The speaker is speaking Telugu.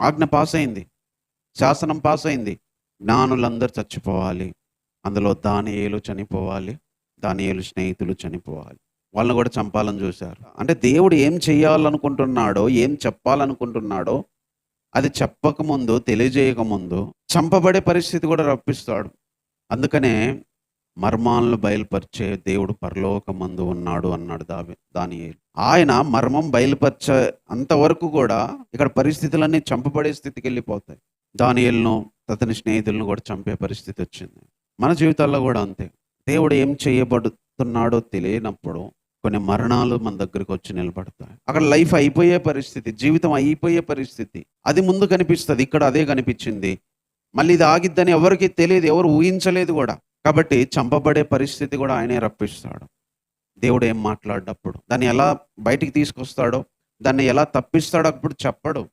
ఆజ్ఞ పాస్ అయింది శాసనం పాస్ అయింది జ్ఞానులందరూ చచ్చిపోవాలి. అందులో దానియేలు చనిపోవాలి. దానియేలు స్నేహితులు చనిపోవాలి. వాళ్ళని కూడా చంపాలని చూశారు. అంటే దేవుడు ఏం చేయాలనుకుంటున్నాడో ఏం చెప్పాలనుకుంటున్నాడో అది చెప్పకముందు తెలియజేయకముందు చంపబడే పరిస్థితి కూడా రప్పిస్తాడు. అందుకనే మర్మాలను బయలుపరిచే దేవుడు పరలోకమందు ఉన్నాడు అన్నాడు దాని దానియేలు. ఆయన మర్మం బయలుపరిచే అంతవరకు కూడా ఇక్కడ పరిస్థితులన్నీ చంపబడే స్థితికి వెళ్ళిపోతాయి. దానియల్ను అతని స్నేహితులను కూడా చంపే పరిస్థితి వచ్చింది. మన జీవితాల్లో కూడా అంతే. దేవుడు ఏం చేయబడుతున్నాడో తెలియనప్పుడు కొన్ని మరణాలు మన దగ్గరికి వచ్చి నిలబడతాయి. అక్కడ లైఫ్ అయిపోయే పరిస్థితి జీవితం అయిపోయే పరిస్థితి. అది ముందు కనిపిస్తుంది ఇక్కడ అదే కనిపించింది. మళ్ళీ ఇది ఆగిద్దని ఎవరికి తెలియదు ఎవరు ఊహించలేదు కూడా. కాబట్టి చంపబడే పరిస్థితి కూడా ఆయనే రప్పిస్తాడు. దేవుడు ఏం మాట్లాడినప్పుడు. దాన్ని ఎలా బయటికి తీసుకొస్తాడో దాన్ని ఎలా తప్పిస్తాడో అప్పుడు చెప్పడు.